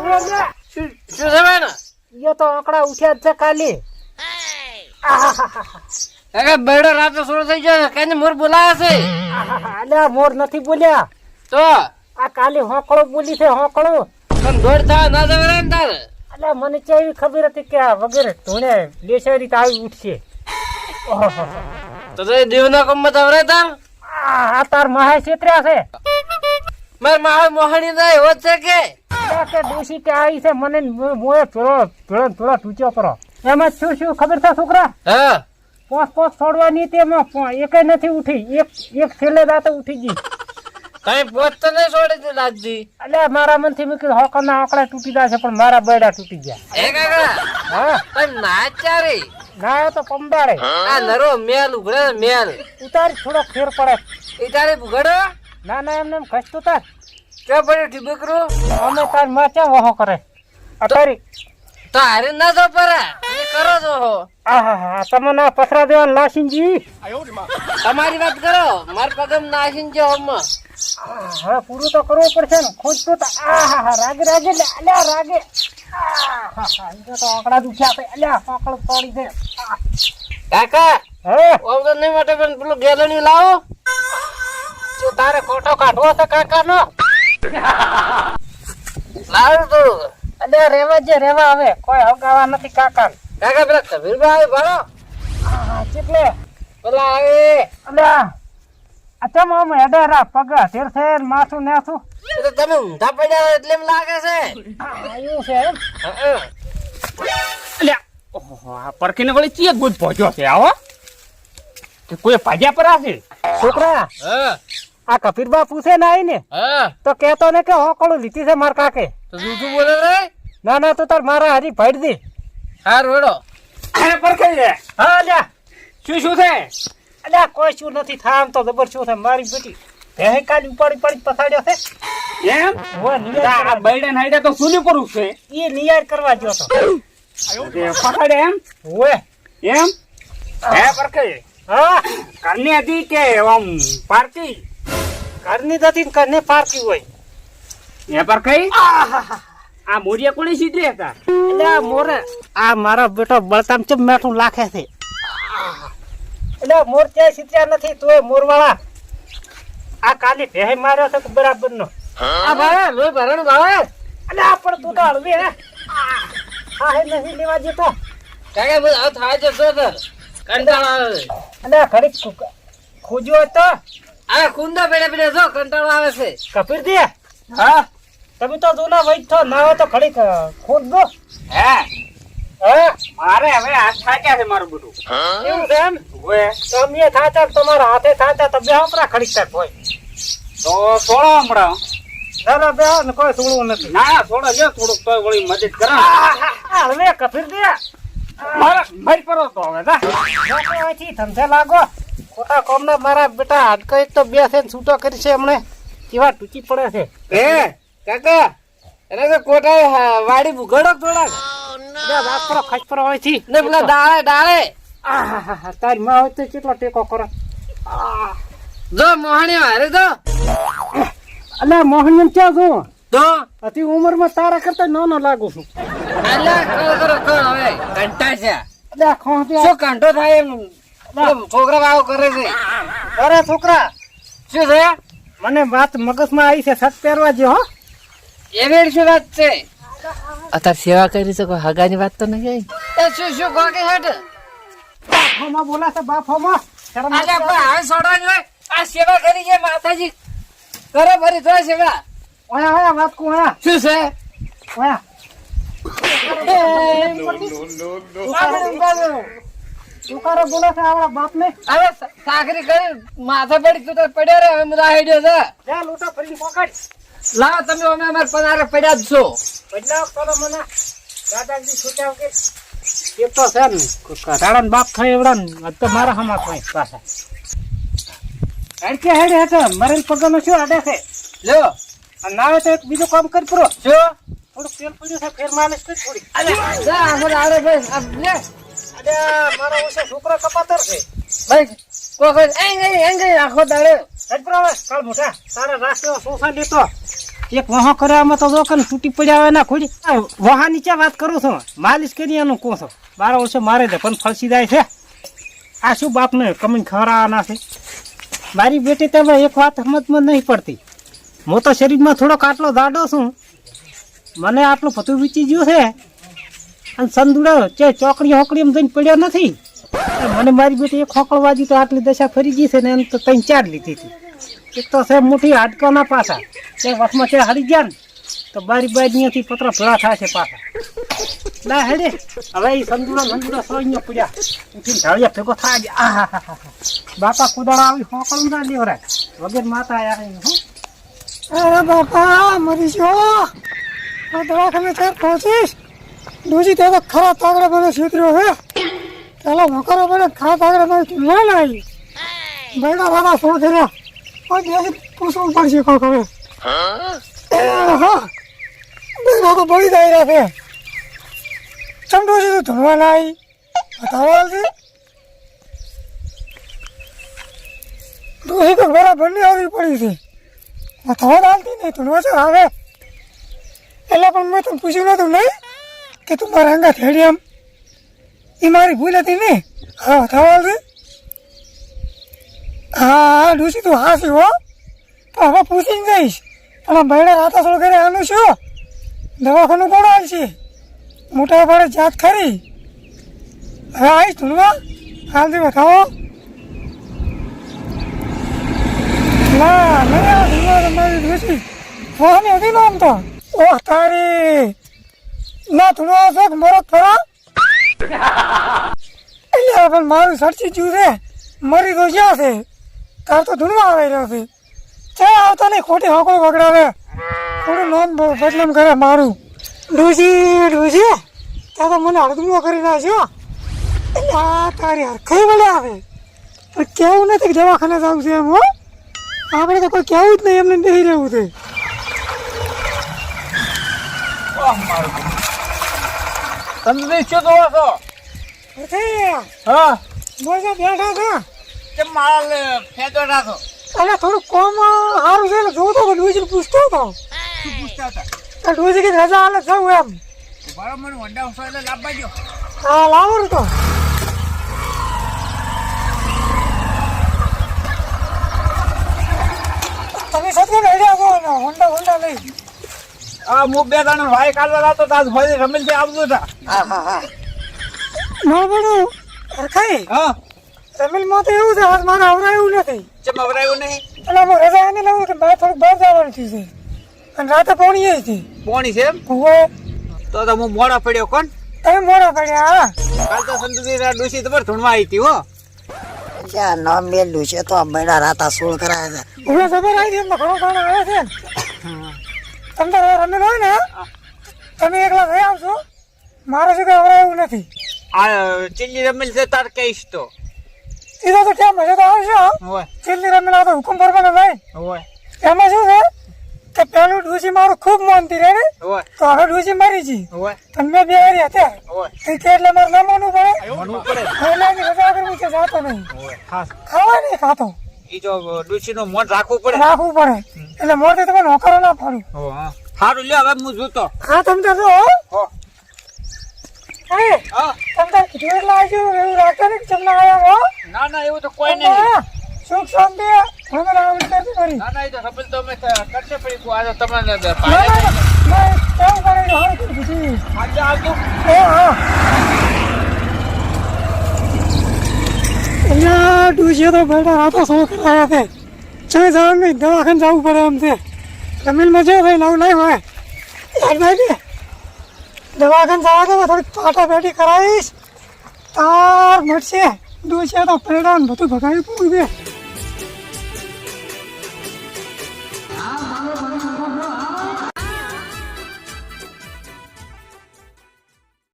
ઉરે લે શું શું થવાય ને યો તો આંકડા ઉઠ્યા જ છે કાલે અરે બેડો રાતો સોળ થઈ ગયો કઈ મોર બોલાયા છે. અલ્યા મોર નથી બોલ્યા. તો? આ કાલે હોકળો બોલી છે હોકળો. પણ દોડ થવા ના જવરા ને તાર? અલ્યા મને એવી ખબર હતી કે વગર ધોણે લેશરી તો આવી ઉઠશે. તો તો દેવના કમમાં તવરે તાર? આ તાર મહા છેતર્યા છે. માર મહા મોહણી જાય હોત છે કે. કે ડોશી કે આવી છે મને મોએ પેલો પેલો પેલો ટૂંચો કરો. એમાં શું શું ખબર છે છોકરા? હા. પોસ પોસ છોડવાની તેમાં એકે નથી ઉઠી. એક એક છેલ્લે દાંતે ઉઠી ગઈ. કઈ પોત તો નહીં છોડી દે લાગતી અલ્યા મારા મનથી મેં કીધું હોકરના આંકડા તૂટી જશે પણ મારા બૈડા તૂટી ગયા. એ કાકા હા. પણ ના ચારે. ના એ તો પંદાડે આ નરો મેલ ઉઘડે મેલ. ઉતારી થોડો ફેર પડે. એ તારે ભૂગડો? ના ના એમને એમ ખસતું તાર. ક્યાં પડ્યું ઠીબકરું અમે તાર માચા વહો કરે? અતારી તારે ના તો પરા એ કરો છો હો. આહા હા તમે ના પસરા દેવા લાસીનજી તમારી વાત કરો. માર પગમ નાસીને જો હા હવે પૂરું તો કરવું પડશે ને. ખુદ તો આહા હા રાગે રાગે અલ્યા રાગે. આહા તો આંકડા દુખ્યા છે અલ્યા આંકડો તોડી દે. કાકા હે? ઓમ તો નહીં માટે પણ પેલું ગેલણી લાવો. જો તારે ખોટો કાઢવો છે કાકાનો. લાવું થોડું અલ્યા રેવા જે રેવા હવે કોઈ હગાવા નથી કાકા કાકા પેલા કબીરભાઈ આવે ભાડો પેલા આવે. અલ્યા આ આમ હેડેરા પગા તેર છે માથું નાથું તો તમે ઊંધા પડ્યા એટલે એમ લાગે છે. આયું છે એમ? ઓહો પરખીને વળી ચીએ ગુજ પહોંચ્યો છે આવો? કોઈ ભાજ્યા પર છે? છોકરા હા. આ કબીરબા પૂછે ને આઈ ને તો કેતો ને કે હોકળું લીધી છે માર કાકે. તો જૂઠું બોલે રે? ના ના તો તાર મારા હરી ભરી દે. હા રોડો અરે પરખી છે હા લ્યા. શું શું છે? અલ્યા કોઈ શું નથી થામ તો જબર શું છે મારી બેટી. ભેહે કાલી ઉપાડી પડી પથાડ્યો છે. એમ? આ નિયાર બૈડા નાઈડા તો સુની પર છે. એ નિયાર કરવા ગયો તો. પથાડે પકડે એમ? ઓય એમ? હે. પરખે. હા. કરની હતી કે આમ પાર્ટી ઘરની દતી ઘરને પારકી હોય. એ પરખી આ મોરિયા કોણે સીધી હતા? અલ્યા મોરે આ મારો બેટો બળતામ ચમ મેઠું લાખે છે. એટલે મોર ત્યાં સીત્યા નથી તોય મોરવાળા આ કાલી ભેહ માર્યો છે તો બરાબર નો આ ભાવે લોહી ભરણ ભાવે. અને આ પણ તું તો હળવી હે. હા હે નહીં લેવા જતો કાકા બોલ આ થાય છે સર કંટાળો આવે. અને ફરી ખોજ્યો હોય તો આ કુંદા પેડે પેડે જો કંટાળો આવે છે. કપીર દે હા? તમે તો જૂના વૈદ છો ના હોય તો ખડી ખોદ દો. હે? હે? મારે હવે હાથ થાક્યા છે મારું બધું. એવું છે એમ? હોય તમે થાચા તમારા હાથે થાચા તો બેહો પરા ખડી તાર હોય તો સોળો હમણાં. ના ના બેહો ને કોઈ સોળવું નથી. ના સોળો લ્યો થોડુંક તોય વળી મદદ કરો. આ હવે કફીર દે મારા મર પરો તો હવે ના લોકો અહીંથી ધંધે લાગો. ખોટા કોમના મારા બેટા હાડકા એક તો બે છે છૂટો કરી છે હમણે કેવા ટૂંકી પડે છે. હે કાકા એને તો કોટા વાડી ભૂગડો થોડાક? બે વાપરો ખચપરો હોય છે ને પેલા ડાળે ડાળે આહાહા, તારી માં હોય તો કેટલો ટેકો કરો. જો મોહણી હારે તો અલ્યા મોહણી ક્યાં જો તો? અતિ ઉંમરમાં તારા કરતા નાનો લાગુ છું. અલ્યા કરો કરો કરો હવે કંટા છે. અલ્યા ખોંતી શું કંટો થાય એમ? છોકરા વાવ કરે છે અરે છોકરા શું છે મને વાત મગજમાં આવી છે સત પહેરવા જે હો એવી શું વાત છે અત્યારે સેવા કરી છે કોઈ હગાની વાત તો નહીં એ શું શું કોકે હેઠ બાફોમાં બોલાશે બાફોમાં અલ્યા પણ હવે છોડવાની હોય આ સેવા કરી છે માતાજી કરે ફરી તો સેવા? ઓયા ઓયા વાત કુ ઓયા શું છે ઓયા તુકારો બોલો છે આવડા બાપને. હવે સાકરી કરી માથે પડી તું પડ્યો રે હવે બધા હેડ્યો છે. લે લૂંટો ફરી પકડ. લાવો તમે અમે અમાર પનારે પડ્યા જ છો. પડ્યા કરો મને. દાદાજી છૂટ્યા કે એ તો છે ને કઢાળા ને બાપ થાય એવડા ને તો મારા હમા થાય પાછા. હેડ કે હેડ હેડ મરેલ પગનો શું આડે છે? લ્યો ના હોય તો એક બીજું કામ કરી પૂરો. શું થોડું તેલ પડ્યું છે ફેર માલિશ કરી થોડી અલ્યા જા ભાઈ. લે. અરે મારો ઓછો છોકરો કપાતર છે. ભાઈ કોઈ કોઈ એંગ એંગ એંગ આખો દાડો. હવે કાળ મોટા. તારા સોસા લેતો એક વહો કરવામાં તો દોકન તૂટી પડ્યા હોય ના ખોડી વહા નીચે વાત કરું છું. માલિશ કરી એનું કહું છો. બાર વર્ષે મારે છે પણ ફળસી જાય છે. આ શું બાપને કમી ખવડાવવાના છે? મારી બેટી તમે એક વાત સમજમાં નહીં પડતી. હું તો શરીરમાં થોડોક આટલો દાડો છું. મને આટલું પતું વીચી ગયું છે. અને સંદુડા ચે ચોકડી હોકડી એમ જઈને પડ્યો નથી. મને મારી બેટી એક હોકળવાજી તો આટલી દશા ફરી ગઈ છે ને એમ તો ત્રણ ચાર લીધી હતી. એક તો છે મોટી હાડકાના પાછા તે વખમાં છે હરી ગયા ને, તો બારી બારી અહીંયાથી પતરા ભેળા થાય છે પાછા. ના હેડે. હવે એ સંદુડા સંદુડો સો અહીંયા પડ્યા ઉઠીને ઢાળિયા ભેગો થાય હા હા બાપા કુદાળા આવી હોકળું ના લેવરાય. વગર માતા આવ્યા હું. અરે બાપા મરી આ દવાખાને ચાર પહોંચીશ? દૂજી તે તો ખરા તાગડા મને છેતર્યો હે. પેલા મકરો મને ખરા તાગડા મને તુલવા લાવી બેડા રાડા સોળ કર્યા કોઈ દિવસ પૂછવું પડશે કોક હવે. હા? બેડા તો બળી જાય રહ્યા છે. ચમ ડોસી તું ધૂળવા લાવી બતાવો છે ડોસી તો બરાબરની આવી પડી છે. થવા દાલતી નહીં તું છે આવે? એટલે પણ મેં તને પૂછ્યું નતું નહીં? કે તું મારા અંગા થેડી એમ એ મારી ભૂલ હતી ને? હા, થવા દે. હા, ડૂસી, તું હાસી, હો. તો હવે પૂછીને જઈશ. પણ આ રાતા સોળ કરે આનું શું? દવાખાનું કોણ આવશે મોટા ભાડે જાત ખરી. હવે આવીશ ધૂળવા હાલથી બતાવો ના, નહીં આ ધૂળવા તમારી ડૂસી. હતી ને આમ તો? ઓહ, તારી. ના થોડો આવશે મરત થોડો એટલે પણ મારું સરચી જ્યું છે. મરી તો જ્યાં છે. તાર તો ધૂળવા આવી રહ્યો છે. ચાલ આવતા નહીં, ખોટી હોકળો વગડાવે. થોડું નામ બ- બદનામ કરે મારું. ડૂસી ડૂસી ત્યાં તો મને હળદુમો કરી નાખ્યો. એટલે આ તારી હરખાઈ વળે આવે. પણ કેવું નથી કે દવાખાને જવું છે એમ, હો? આપણે તો કોઈ કહેવું જ નહીં, એમને નહીં રહેવું છે. તમે શું જોવો છો? હા? મોજા બેઠા છો. કેમ માલ ફેદો રાખો અને થોડું કોમ સારું છે જોતો તો ડોસી પૂછતો હતો શું પૂછતા હતા? ડોસી કે રજા હાલે જવું એમ. બરાબર મને વંડા ઉસો એટલે લાભ બાજ્યો હા લાવો ને તો. તમે સત્ય હેડ્યા છો હોન્ડા હોન્ડા લઈ. આ મુ બે ત્રણ ભાઈ કાઢવા લાતો તાજ ભાઈ રમેલથી આવતું હતા હા હા હા. મારું રખાઈ હા. રમીલમાં તો એવું છે આજ મારે આવરાયું નથી. ચમ નહીં? એટલે હું રજા એને લઉં કે બહાર થોડુંક બહાર જવાનું થયું છે અને રાતે પોણી હતી પોણી છે એમ? તો તો હું મોડા પડ્યો કોણ? તમે મોડા પડ્યા હા. કાલ તો સંતુજી ડોસી તમારે ધૂણવા આવી હતી હો. ક્યાં નામ મેલું છે તો આ બૈડા રાતા સોળ કરાયા છે. હું જબર આવી છે ઘણો ઘણો આવે છે. ને તમે તો રમેલ હોય ને તમે એકલા રહી આવશો. મારે શું કઈ હવે એવું નથી. આ ચીલી રમેલ છે તાર કહીશ તો. એ તો કેમ? હશે તો આવશો ચીલી રમેલ તો હુકમ ભરવાનો ભાઈ હોય. એમાં શું છે? કે પેલું ડૂસી મારું ખૂબ માનતી રહે ને? તો હવે ડૂસી મારી જી પણ બે હારી હતા. એટલે મારે ના માનવું પડે. એટલે કરવી છે જાતો નહીં. ખાવા નહીં ખાતો. ઈ જો ડોસી નું રાખવું પડે. રાખવું પડે. એટલે મોટે તમે નોકરો ના પડે હો, હા. સારું લ્યો હવે હું જોતો હા તમે તો જો હો. તમે તાર કીધું એટલે એવું ને આયા હો. ના ના એવું તો કોઈ નહીં. સુખ શાંતિ કરતી કરી ના ના એ તો રમેલ તો અમે કરશે પડી કો આજે તમને ના ના ના, હારું કરી આજે આવજો. એ હા. અહીંયા ડૂસીએ તો બેટા તો શોખ આવ્યા છે? ચાય જવાનું નહીં, દવાખાને જવું પડે એમ છે. જમીનમાં છે ભાઈ નવું નહીં હોય. યાદ ભાઈ, દવાખાને જવા દે થોડીક પાટા પેટી કરાવીશ. તાર મળશે. ડૂસીએ તો પેડા બધું ભગાવી પૂરું છે.